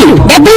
గురూజీ డెబ్బై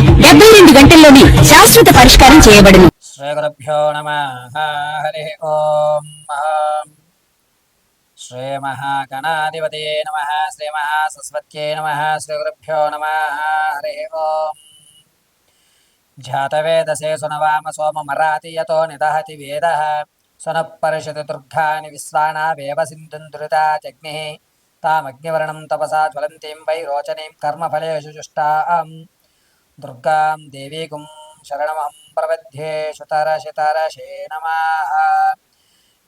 డెబ్బై రెండు గంటల్లోనే శాశ్వత పరిష్కారం చేయబడును. శ్రీ మహాగణాధిపతే నమ. శ్రీ ఓం శ్రీమహాగణాధిపతే నమ. శ్రీ గురుభ్యో నమ. హరి ఓం. జాతవేదసే సునవామ సోమమరాతి యతో నిదహతి వేద. సునఃపరిషతి దుర్గాని విశ్వానావేవ సింధుంధృతా జగ్నిः. తామగ్నివర్ణం తపసా జ్వలంతీం వై రోచనీం కర్మఫలేషు జుష్టాం. దుర్గాం దేవీకుం శరణమహం ప్రపద్యే శుతరశతరశే నమః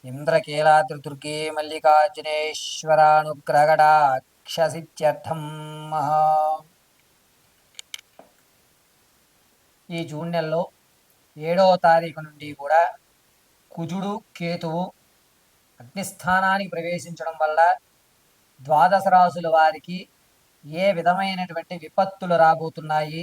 ఇంద్రకీలాద్రిదుర్గే మల్లికార్జునేశ్వరానుగ్రహడాక్షసిత్యర్థం ఈ జూన్ నెలలో ఏడవ తారీఖు నుండి కూడా కుజుడు కేతువు అగ్నిస్థానానికి ప్రవేశించడం వల్ల ద్వాదశ రాసుల వారికి ఏ విధమైనటువంటి విపత్తులు రాబోతున్నాయి?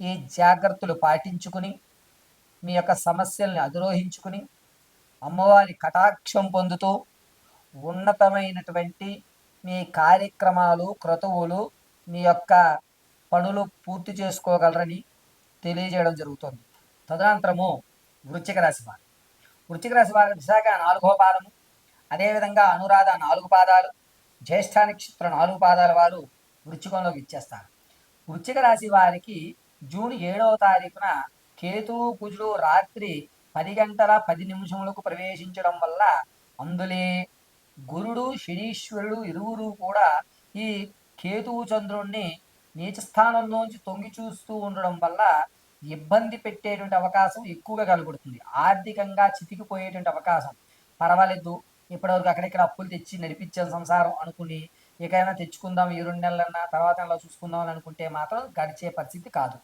ఈ జాగ్రత్తలు పాటించుకుని మీ యొక్క సమస్యల్ని అధిరోహించుకుని అమ్మవారి కటాక్షం పొందుతూ ఉన్నతమైనటువంటి మీ కార్యక్రమాలు క్రతువులు మీ యొక్క పనులు పూర్తి చేసుకోగలరని తెలియజేయడం జరుగుతుంది. తదనంతరము వృశ్చిక రాశి వారు. వృశ్చిక రాశి వారి విశాఖ నాలుగో పాదము అదేవిధంగా అనురాధ నాలుగు పాదాలు జ్యేష్ఠ నక్షత్ర నాలుగు పాదాల వారు వృచ్చికంలోకి ఇచ్చేస్తారు. వృశ్చిక రాశి వారికి జూన్ ఏడవ తారీఖున కేతువు కుజుడు రాత్రి పది గంటల పది నిమిషములకు ప్రవేశించడం వల్ల అందులే గురుడు శనీశ్వరుడు ఇరువురు కూడా ఈ కేతువు చంద్రుణ్ణి నీచస్థానంలోంచి తొంగి చూస్తూ ఉండడం వల్ల ఇబ్బంది పెట్టేటువంటి అవకాశం ఎక్కువగా కలుగుతుంది ఆర్థికంగా చితికిపోయేటువంటి అవకాశం. పర్వాలేదు ఇప్పటివరకు అక్కడిక్కడ అప్పులు తెచ్చి నడిపించాం సంసారం అనుకుని ఇకైనా తెచ్చుకుందాం ఈ రెండు నెలలన్నా తర్వాత నెలలో చూసుకుందాం అని అనుకుంటే మాత్రం గడిచే పరిస్థితి కాదు.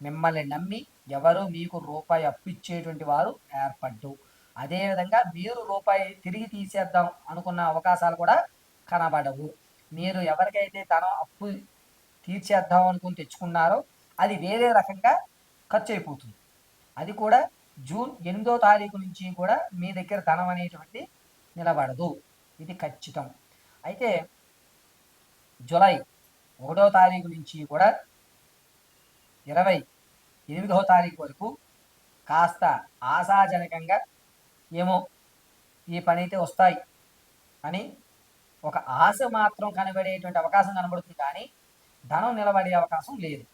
మిమ్మల్ని నమ్మి ఎవరు మీకు రూపాయి అప్పు ఇచ్చేటువంటి వారు ఏర్పడ్డు. అదేవిధంగా మీరు రూపాయి తిరిగి తీసేద్దాం అనుకున్న అవకాశాలు కూడా కనబడవు. మీరు ఎవరికైతే ధనం అప్పు తీర్చేద్దాం అనుకుని తెచ్చుకున్నారో అది వేరే రకంగా ఖర్చు అయిపోతుంది అది కూడా జూన్ ఎనిమిదో తారీఖు నుంచి కూడా మీ దగ్గర ధనం అనేటువంటి నిలబడదు. ఇది ఖచ్చితం. అయితే జూలై ఒకటో తారీఖు నుంచి కూడా ఇరవై ఎనిమిదవ తారీఖు వరకు కాస్త ఆశాజనకంగా ఏమో ఈ పని అయితే వస్తాయి అని ఒక ఆశ మాత్రం కనబడేటువంటి అవకాశం కనబడుతుంది కానీ ధనం నిలబడే అవకాశం లేదు.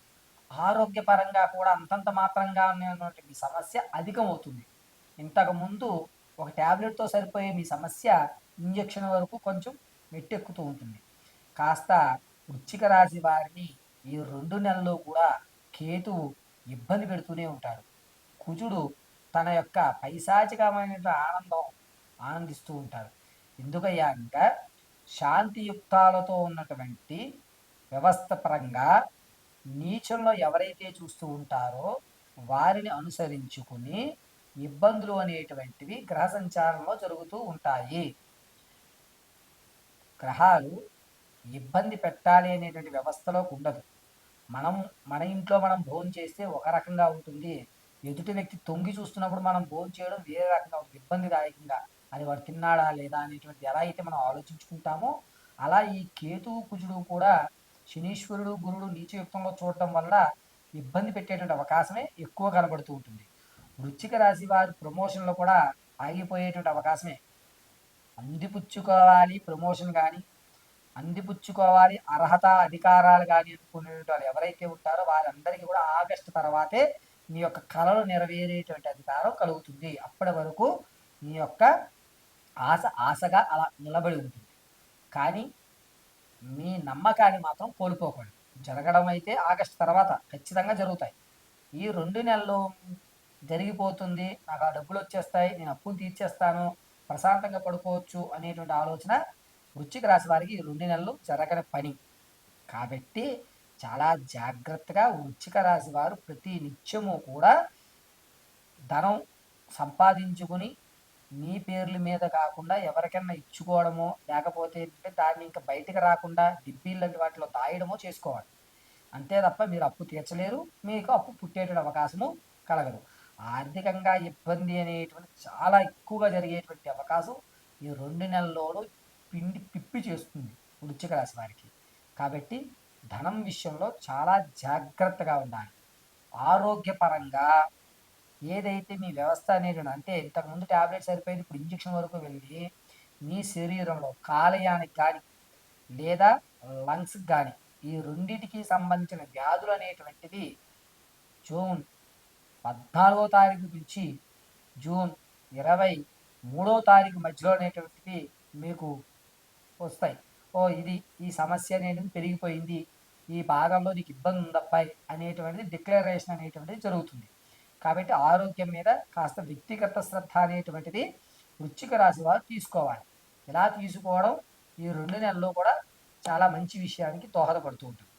ఆరోగ్యపరంగా కూడా అంతంత మాత్రంగా ఉన్నటువంటి మీ సమస్య అధికమవుతుంది. ఇంతకుముందు ఒక ట్యాబ్లెట్తో సరిపోయే మీ సమస్య ఇంజక్షన్ వరకు కొంచెం మెట్టెక్కుతూ ఉంటుంది. కాస్త వృచ్చిక రాశి వారిని ఈ రెండు నెలల్లో కూడా కేతువు ఇబ్బంది పెడుతూనే ఉంటాడు. కుజుడు తన యొక్క పైశాచికమైన ఆనందం ఆనందిస్తూ ఉంటాడు. ఎందుకయ్యా అంటే శాంతియుక్తాలతో ఉన్నటువంటి వ్యవస్థ పరంగా నీచంలో ఎవరైతే చూస్తూ ఉంటారో వారిని అనుసరించుకుని ఇబ్బందులు అనేటువంటివి గ్రహ సంచారంలో జరుగుతూ ఉంటాయి. గ్రహాలు ఇబ్బంది పెట్టాలి అనేటువంటి వ్యవస్థలోకి ఉండదు. మనం మన ఇంట్లో మనం భోజనం చేస్తే ఒక రకంగా ఉంటుంది. ఎదుటి వ్యక్తి తొంగి చూస్తున్నప్పుడు మనం భోజనం చేయడం వేరే రకంగా ఉంటుంది. ఇబ్బందిదాయకంగా. అది వాడు తిన్నాడా లేదా అనేటువంటి ఎలా అయితే మనం ఆలోచించుకుంటామో అలా ఈ కేతువు కుజుడు కూడా శనీశ్వరుడు గురుడు నీచయుక్తంలో చూడటం వల్ల ఇబ్బంది పెట్టేటువంటి అవకాశమే ఎక్కువ కనబడుతూ ఉంటుంది. వృచ్చిక రాశి వారి ప్రమోషన్లో కూడా ఆగిపోయేటువంటి అవకాశమే. అందిపుచ్చుకోవాలి ప్రమోషన్ కానీ అందిపుచ్చుకోవాలి అర్హత అధికారాలు కానీ అనుకునే వాళ్ళు ఎవరైతే ఉంటారో వారందరికీ కూడా ఆగస్టు తర్వాతే మీ యొక్క కళలు నెరవేరేటువంటి అధికారం కలుగుతుంది. అప్పటి వరకు మీ యొక్క ఆశ ఆశగా అలా నిలబడి ఉంటుంది. కానీ మీ నమ్మకాన్ని మాత్రం కోల్పోకూడదు. జరగడం అయితే ఆగస్టు తర్వాత ఖచ్చితంగా జరుగుతాయి. ఈ రెండు నెలలు జరిగిపోతుంది. నాకు ఆ డబ్బులు వచ్చేస్తాయి నేను అప్పులు తీర్చేస్తాను ప్రశాంతంగా పడుకోవచ్చు అనేటువంటి ఆలోచన వృశ్చిక రాశి వారికి రెండు నెలలు జరగని పని. కాబట్టి చాలా జాగ్రత్తగా వృశ్చిక రాశి వారు ప్రతి నిత్యము కూడా ధనం సంపాదించుకుని మీ పేర్ల మీద కాకుండా ఎవరికైనా ఇచ్చుకోవడమో లేకపోతే ఏంటంటే దాన్ని ఇంకా బయటకు రాకుండా డిబ్బీళ్ళ వాటిలో దాయడమో చేసుకోవాలి. అంతే తప్ప మీరు అప్పు తీర్చలేరు మీకు అప్పు పుట్టేటువంటి అవకాశము కలగదు. ఆర్థికంగా ఇబ్బంది అనేటువంటి చాలా ఎక్కువగా జరిగేటువంటి అవకాశం ఈ రెండు నెలల్లోనూ పిండి పిప్పి చేస్తుంది వృచ్చిక రాశి వారికి. కాబట్టి ధనం విషయంలో చాలా జాగ్రత్తగా ఉండాలి. ఆరోగ్యపరంగా ఏదైతే మీ వ్యవస్థ అనేది అంటే ఇంతకుముందు ట్యాబ్లెట్ సరిపోయింది ఇప్పుడు ఇంజక్షన్ వరకు వెళ్ళి మీ శరీరంలో కాలేయానికి కానీ లేదా లంగ్స్కి కానీ ఈ రెండింటికి సంబంధించిన వ్యాధులు అనేటువంటివి జూన్ పద్నాలుగో తారీఖు నుంచి జూన్ ఇరవై మూడో తారీఖు మధ్యలో అనేటువంటివి మీకు వస్తాయి. ఓ ఇది ఈ సమస్య అనేది పెరిగిపోయింది. ఈ భాగంలో నీకు ఇబ్బంది ఉందప్పాయి అనేటువంటిది డిక్లరేషన్ అనేటువంటిది జరుగుతుంది. కాబట్టి ఆరోగ్యం మీద కాస్త వ్యక్తిగత శ్రద్ధ అనేటువంటిది వృచ్చిక రాశి వారు తీసుకోవాలి. ఇలా తీసుకోవడం ఈ రెండు నెలల్లో కూడా చాలా మంచి విషయానికి దోహదపడుతూ ఉంటుంది.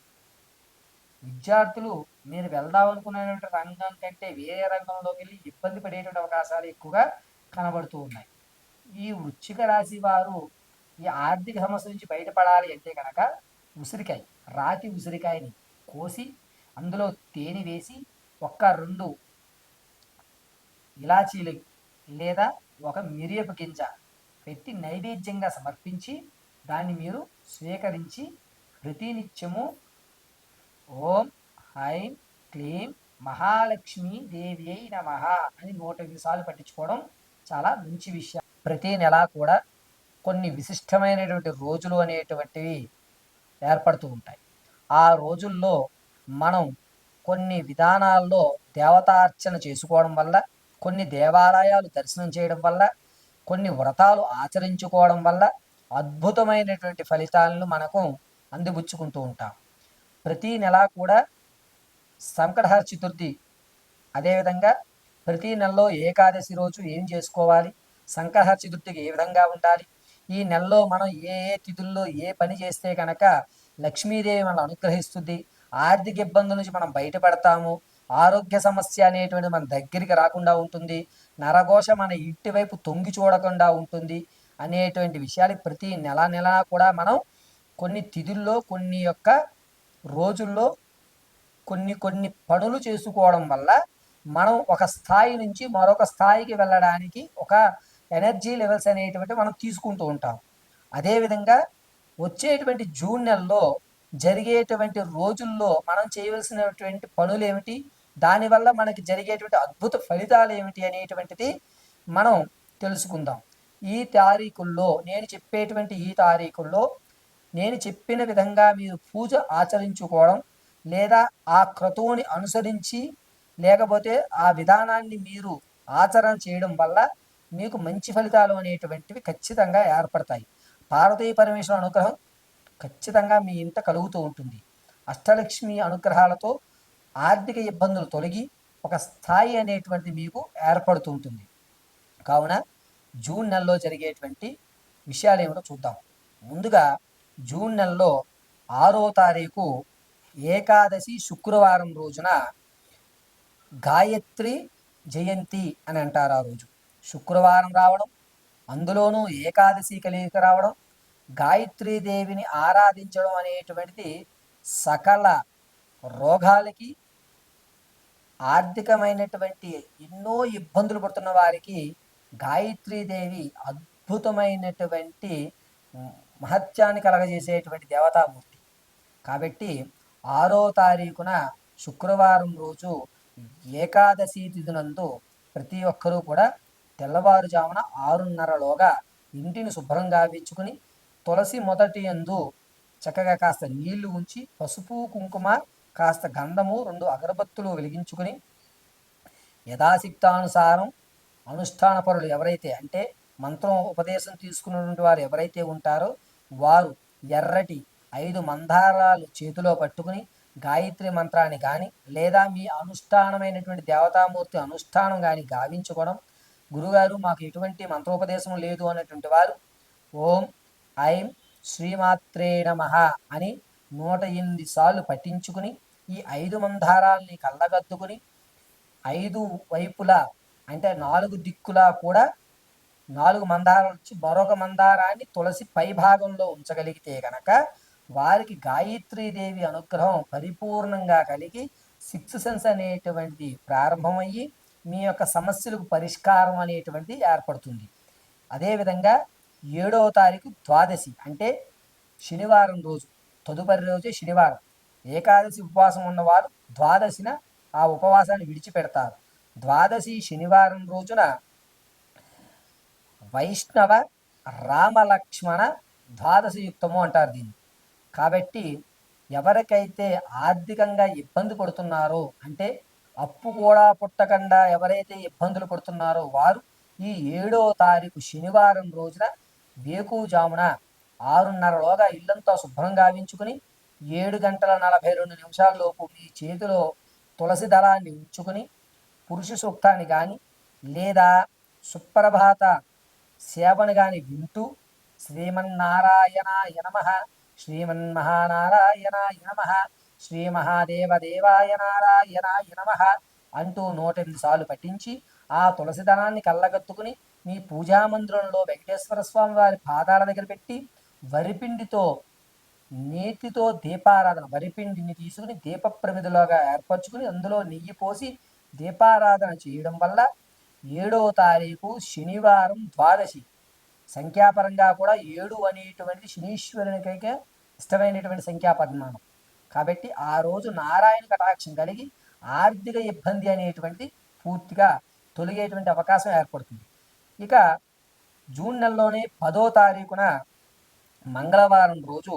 విద్యార్థులు మీరు వెళ్దాం అనుకునేటువంటి రంగం కంటే వేరే రంగంలోకి వెళ్ళి ఇబ్బంది పడేటువంటి అవకాశాలు ఎక్కువగా కనబడుతూ ఉన్నాయి. ఈ వృచ్చిక రాశి వారు ఈ ఆర్థిక సమస్య నుంచి బయటపడాలి అంటే కనుక ఉసిరికాయ రాతి ఉసిరికాయని కోసి అందులో తేనె వేసి ఒక్క రెండు ఇలాచీలు లేదా ఒక మిరియపు గింజ పెట్టి నైవేద్యంగా సమర్పించి దాన్ని మీరు స్వీకరించి ప్రతినిత్యము ఓం హైం క్లీం మహాలక్ష్మి దేవి అయి మహా అని నూట ఎనిమిది సార్లు పట్టించుకోవడం చాలా మంచి విషయం. ప్రతి నెల కూడా కొన్ని విశిష్టమైనటువంటి రోజులు అనేటువంటివి ఏర్పడుతూ ఉంటాయి. ఆ రోజుల్లో మనం కొన్ని విధానాల్లో దేవతార్చన చేసుకోవడం వల్ల కొన్ని దేవాలయాలు దర్శనం చేయడం వల్ల కొన్ని వ్రతాలు ఆచరించుకోవడం వల్ల అద్భుతమైనటువంటి ఫలితాలను మనకు అందిపుచ్చుకుంటూ ఉంటాం. ప్రతి నెల కూడా సంకటహర చతుర్థి అదేవిధంగా ప్రతి నెలలో ఏకాదశి రోజు ఏం చేసుకోవాలి? సంకటహర చతుర్థికి ఏ విధంగా ఉండాలి? ఈ నెలలో మనం ఏ ఏ తిథుల్లో ఏ పని చేస్తే కనుక లక్ష్మీదేవి మనల్ని అనుగ్రహిస్తుంది ఆర్థిక ఇబ్బందుల నుంచి మనం బయటపడతాము ఆరోగ్య సమస్య అనేటువంటి మన దగ్గరికి రాకుండా ఉంటుంది నరఘోష మన ఇంటి వైపు తొంగి చూడకుండా ఉంటుంది అనేటువంటి విషయాలు ప్రతి నెల నెల కూడా మనం కొన్ని తిథుల్లో కొన్ని యొక్క రోజుల్లో కొన్ని కొన్ని పనులు చేసుకోవడం వల్ల మనం ఒక స్థాయి నుంచి మరొక స్థాయికి వెళ్ళడానికి ఒక ఎనర్జీ లెవెల్స్ అనేటువంటి మనం తీసుకుంటూ ఉంటాం. అదేవిధంగా వచ్చేటువంటి జూన్ నెలలో జరిగేటువంటి రోజుల్లో మనం చేయవలసినటువంటి పనులు ఏమిటి? దానివల్ల మనకి జరిగేటువంటి అద్భుత ఫలితాలు ఏమిటి అనేటువంటిది మనం తెలుసుకుందాం. ఈ తారీఖుల్లో నేను చెప్పేటువంటి ఈ తారీఖుల్లో నేను చెప్పిన విధంగా మీరు పూజ ఆచరించుకోవడం లేదా ఆ క్రతువుని అనుసరించి లేకపోతే ఆ విధానాన్ని మీరు ఆచరణ చేయడం వల్ల మీకు మంచి ఫలితాలు అనేటువంటివి ఖచ్చితంగా ఏర్పడతాయి. పార్వతీ పరమేశ్వర అనుగ్రహం ఖచ్చితంగా మీ ఇంట కలుగుతూ ఉంటుంది. అష్టలక్ష్మి అనుగ్రహాలతో ఆర్థిక ఇబ్బందులు తొలగి ఒక స్థాయి అనేటువంటిది మీకు ఏర్పడుతూ ఉంటుంది. కావున జూన్ నెలలో జరిగేటువంటి విషయాలు ఏమిటో చూద్దాం. ముందుగా జూన్ నెలలో ఆరో తారీఖు ఏకాదశి శుక్రవారం రోజున గాయత్రి జయంతి అని అంటారు ఆ రోజు. శుక్రవారం రావడం అందులోనూ ఏకాదశి కలిగి రావడం గాయత్రీదేవిని ఆరాధించడం అనేటువంటిది సకల రోగాలకి ఆర్థికమైనటువంటి ఎన్నో ఇబ్బందులు పడుతున్న వారికి గాయత్రీదేవి అద్భుతమైనటువంటి మహత్యాన్ని కలగజేసేటువంటి దేవతామూర్తి. కాబట్టి ఆరో తారీఖున శుక్రవారం రోజు ఏకాదశి తిథినందు ప్రతి ఒక్కరూ కూడా తెల్లవారుజామున ఆరున్నరలోగా ఇంటిని శుభ్రంగా వెచ్చుకుని తులసి మొదటి యందు చక్కగా కాస్త నీళ్ళు ఉంచి పసుపు కుంకుమ కాస్త గంధము రెండు అగరబత్తులు వెలిగించుకుని యథాశక్తానుసారం అనుష్ఠాన పరులు ఎవరైతే అంటే మంత్రం ఉపదేశం తీసుకున్నటువంటి వారు ఎవరైతే ఉంటారో వారు ఎర్రటి ఐదు మందారాలు చేతిలో పట్టుకుని గాయత్రి మంత్రాన్ని కానీ లేదా మీ అనుష్ఠానమైనటువంటి దేవతామూర్తి అనుష్ఠానం కానీ గావించుకోవడం గురుగారు మాకు ఎటువంటి మంత్రోపదేశం లేదు అన్నటువంటి వారు ఓం ఐం శ్రీమాత్రే నమ అని నూట ఎనిమిది సార్లు పఠించుకుని ఈ ఐదు మందారాల్ని కళ్ళగద్దుకుని ఐదు వైపులా అంటే నాలుగు దిక్కులా కూడా నాలుగు మందారాలు వచ్చి మరొక మందారాన్ని తులసి పై భాగంలో ఉంచగలిగితే గనక వారికి గాయత్రీదేవి అనుగ్రహం పరిపూర్ణంగా కలిగి సిక్స్ సెన్స్ అనేటువంటిది ప్రారంభమయ్యి మీ యొక్క సమస్యలకు పరిష్కారం అనేటువంటిది ఏర్పడుతుంది. అదేవిధంగా ఏడవ తారీఖు ద్వాదశి అంటే శనివారం రోజు తదుపరి రోజే శనివారం. ఏకాదశి ఉపవాసం ఉన్నవారు ద్వాదశిన ఆ ఉపవాసాన్ని విడిచిపెడతారు. ద్వాదశి శనివారం రోజున వైష్ణవ రామలక్ష్మణ ద్వాదశి యుక్తము అంటారు దీన్ని. కాబట్టి ఎవరికైతే ఆర్థికంగా ఇబ్బంది పడుతున్నారో అంటే అప్పు కూడా పుట్టకుండా ఎవరైతే ఇబ్బందులు పడుతున్నారో వారు ఈ ఏడో తారీఖు శనివారం రోజున వేకుజామున ఆరున్నరలోగా ఇల్లంతా శుభ్రం గావించుకుని ఏడు గంటల నలభై రెండు నిమిషాల్లోపు మీ చేతిలో తులసి దళాన్ని ఉంచుకుని పురుష సూక్తాన్ని కానీ లేదా సుప్రభాత సేవను కానీ వింటూ శ్రీమన్నారాయణ యనమ శ్రీమన్ మహానారాయణ యనమ శ్రీ మహాదేవదేవాయ నారాయణాయ నమ అంటూ నూటెనిమిది సార్లు పఠించి ఆ తులసి దళాన్ని కళ్ళగత్తుకుని మీ పూజా మందిరంలో వెంకటేశ్వర స్వామి వారి పాదాల దగ్గర పెట్టి వరిపిండితో నేతితో దీపారాధన వరిపిండిని తీసుకుని దీప ప్రమిదలోగా ఏర్పరచుకుని అందులో నెయ్యి పోసి దీపారాధన చేయడం వల్ల ఏడవ తారీఖు శనివారం ద్వాదశి. సంఖ్యాపరంగా కూడా ఏడు అనేటువంటి శనీశ్వరునికైతే ఇష్టమైనటువంటి సంఖ్యాపరిమాణం. కాబట్టి ఆ రోజు నారాయణ కటాక్షం కలిగి ఆర్థిక ఇబ్బంది అనేటువంటి పూర్తిగా తొలగేటువంటి అవకాశం ఏర్పడుతుంది. ఇక జూన్ నెలలోనే పదో తారీఖున మంగళవారం రోజు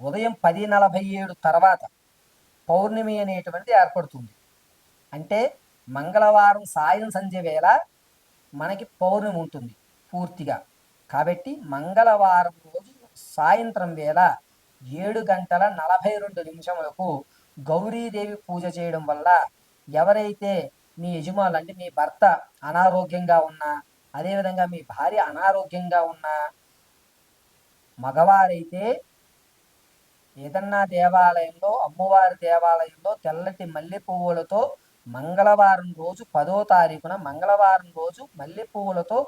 ఉదయం పది నలభై ఏడు తర్వాత పౌర్ణమి అనేటువంటిది ఏర్పడుతుంది. అంటే మంగళవారం సాయం సంధ్య వేళ మనకి పౌర్ణమి ఉంటుంది పూర్తిగా. కాబట్టి మంగళవారం రోజు సాయంత్రం వేళ ఏడు గంటల నలభై రెండు నిమిషములకు గౌరీదేవి పూజ చేయడం వల్ల ఎవరైతే మీ యజమానులు అంటే మీ భర్త అనారోగ్యంగా ఉన్నా అదేవిధంగా మీ భార్య అనారోగ్యంగా ఉన్నా మగవారైతే ఏదన్నా దేవాలయంలో అమ్మవారి దేవాలయంలో తెల్లటి మల్లె పువ్వులతో మంగళవారం రోజు పదో తారీఖున మంగళవారం రోజు మల్లె పువ్వులతో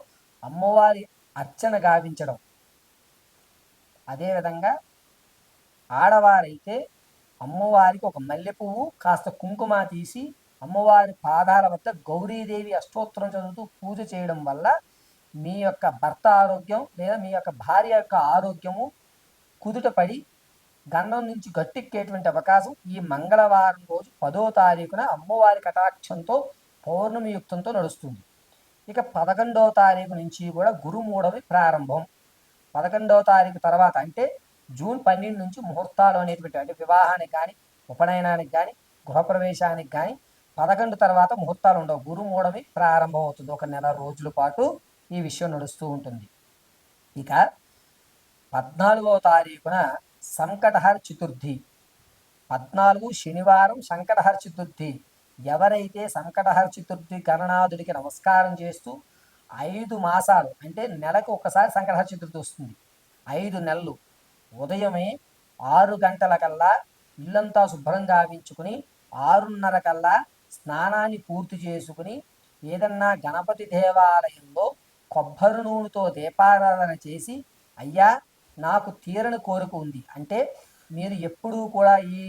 అమ్మవారి అర్చన గావించడం. అదేవిధంగా ఆడవారైతే అమ్మవారికి ఒక మల్లె పువ్వు కాస్త కుంకుమ తీసి అమ్మవారి పాదాల వద్ద గౌరీదేవి అష్టోత్తరం చదువుతూ పూజ చేయడం వల్ల మీ యొక్క భర్త ఆరోగ్యం లేదా మీ యొక్క భార్య యొక్క ఆరోగ్యము కుదుటపడి గండం నుంచి గట్టెక్కేటువంటి అవకాశం ఈ మంగళవారం రోజు పదో తారీఖున అమ్మవారి కటాక్షంతో పౌర్ణమి యుక్తంతో నడుస్తుంది. ఇక పదకొండవ తారీఖు నుంచి కూడా గురుమూఢమి ప్రారంభం. పదకొండవ తారీఖు తర్వాత అంటే జూన్ పన్నెండు నుంచి ముహూర్తాలు అనేటువంటి అంటే వివాహానికి కానీ ఉపనయనానికి కానీ గృహప్రవేశానికి కానీ పదకొండు తర్వాత ముహూర్తాలు ఉండవు. గురుమూఢమి ప్రారంభం అవుతుంది. ఒక నెల రోజుల పాటు ఈ విషయం నడుస్తూ ఉంటుంది. ఇక పద్నాలుగవ తారీఖున సంకటహర చతుర్థి. పద్నాలుగు శనివారం సంకటహర చతుర్థి. ఎవరైతే సంకటహర చతుర్థి గణనాథుడికి నమస్కారం చేస్తూ ఐదు మాసాలు అంటే నెలకు ఒకసారి సంకటహర చతుర్థి వస్తుంది. ఐదు నెలలు. ఉదయమే ఆరు గంటల కల్లా ఇల్లంతా శుభ్రం గావించుకుని ఆరున్నర కల్లా స్నానాన్ని పూర్తి చేసుకుని ఏదన్నా గణపతి దేవాలయంలో కొబ్బరి నూనెతో దీపారాధన చేసి అయ్యా నాకు తీరని కోరిక ఉంది. అంటే మీరు ఎప్పుడూ కూడా ఈ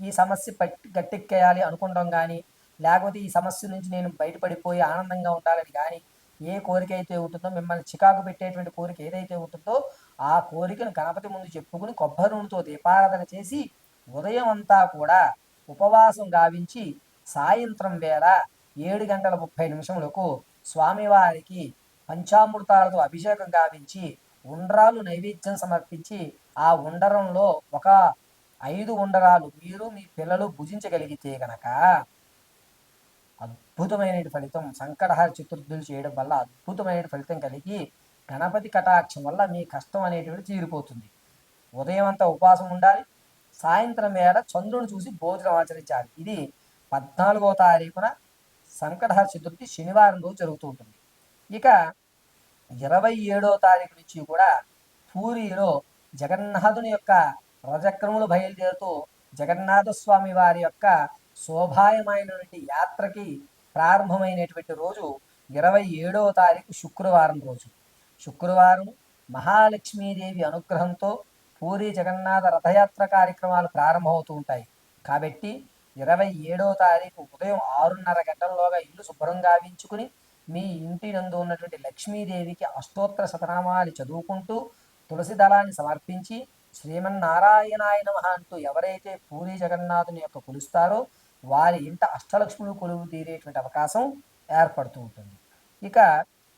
ఈ సమస్య పట్టి గట్టెక్కేయాలి అనుకుంటాం కానీ లేకపోతే ఈ సమస్య నుంచి నేను బయటపడిపోయి ఆనందంగా ఉండాలని కానీ ఏ కోరిక అయితే ఉంటుందో మిమ్మల్ని చికాకు పెట్టేటువంటి కోరిక ఏదైతే ఉంటుందో ఆ కోరికను గణపతి ముందు చెప్పుకుని కొబ్బరి నూనెతో దీపారాధన చేసి ఉదయం అంతా కూడా ఉపవాసం గావించి సాయంత్రం వేళ ఏడు గంటల ముప్పై నిమిషములకు స్వామివారికి పంచామృతాలతో అభిషేకం గావించి ఉండ్రాలు నైవేద్యం సమర్పించి ఆ ఉండరంలో ఒక ఐదు ఉండరాలు మీరు మీ పిల్లలు భుజించగలిగితే గనక అద్భుతమైన ఫలితం సంకటహార చతుర్థులు చేయడం వల్ల అద్భుతమైన ఫలితం కలిగి గణపతి కటాక్షం వల్ల మీ కష్టం అనేటువంటి తీరిపోతుంది. ఉదయం అంతా ఉపవాసం ఉండాలి. సాయంత్రం వేళ చంద్రుని చూసి భోజనం ఆచరించాలి. ఇది పద్నాలుగో తారీఖున సంకటహర చతుర్థి శనివారం రోజు జరుగుతూ ఉంటుంది. ఇక ఇరవై ఏడో తారీఖు నుంచి కూడా పూరిలో జగన్నాథుని యొక్క రజక్రములు బయలుదేరుతూ జగన్నాథ స్వామి వారి యొక్క శోభాయమైనటువంటి యాత్రకి ప్రారంభమైనటువంటి రోజు ఇరవై ఏడవ తారీఖు శుక్రవారం రోజు. శుక్రవారం మహాలక్ష్మీదేవి అనుగ్రహంతో పూరి జగన్నాథ రథయాత్ర కార్యక్రమాలు ప్రారంభమవుతూ ఉంటాయి. కాబట్టి ఇరవై ఏడవ తారీఖు ఉదయం ఆరున్నర గంటల్లోగా ఇల్లు శుభ్రం గావించుకుని మీ ఇంటి నందు ఉన్నటువంటి లక్ష్మీదేవికి అష్టోత్తర శతనామాలు చదువుకుంటూ తులసి దళాన్ని సమర్పించి శ్రీమన్నారాయణాయ నమ అంటూ ఎవరైతే పూరి జగన్నాథుని యొక్క కొలుస్తారో వారి ఇంట అష్టలక్ష్ములు కొలువు తీరేటువంటి అవకాశం ఏర్పడుతూ ఉంటుంది. ఇక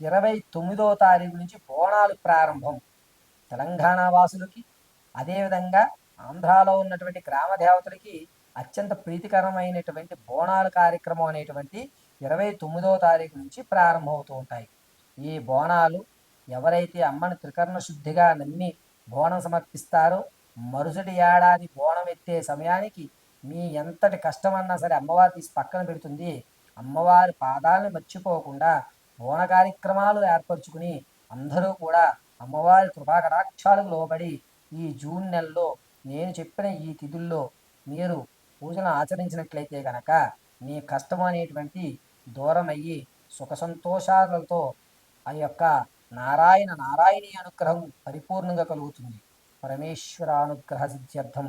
ఇరవై తొమ్మిదో తారీఖు నుంచి బోనాలు ప్రారంభం తెలంగాణ వాసులకి అదేవిధంగా ఆంధ్రాలో ఉన్నటువంటి గ్రామ దేవతలకి అత్యంత ప్రీతికరమైనటువంటి బోనాల కార్యక్రమం అనేటువంటి ఇరవై తొమ్మిదో తారీఖు నుంచి ప్రారంభమవుతూ ఉంటాయి. ఈ బోనాలు ఎవరైతే అమ్మని త్రికరణ శుద్ధిగా నమ్మి బోనం సమర్పిస్తారో మరుసటి ఏడాది బోనం ఎత్తే సమయానికి మీ ఎంతటి కష్టమన్నా సరే అమ్మవారు తీసి పక్కన పెడుతుంది. అమ్మవారి పాదాలను మర్చిపోకుండా బోన కార్యక్రమాలు ఏర్పరచుకుని అందరూ కూడా అమ్మవారి కృపాకటాక్షాలకు లోబడి ఈ జూన్ నెలలో నేను చెప్పిన ఈ తిథుల్లో మీరు పూజను ఆచరించినట్లయితే గనక మీ కష్టం అనేటువంటి దూరమయ్యి సుఖ సంతోషాలతో ఆ యొక్క నారాయణ నారాయణీ అనుగ్రహం పరిపూర్ణంగా కలుగుతుంది. పరమేశ్వర అనుగ్రహ సిద్ధ్యర్థం.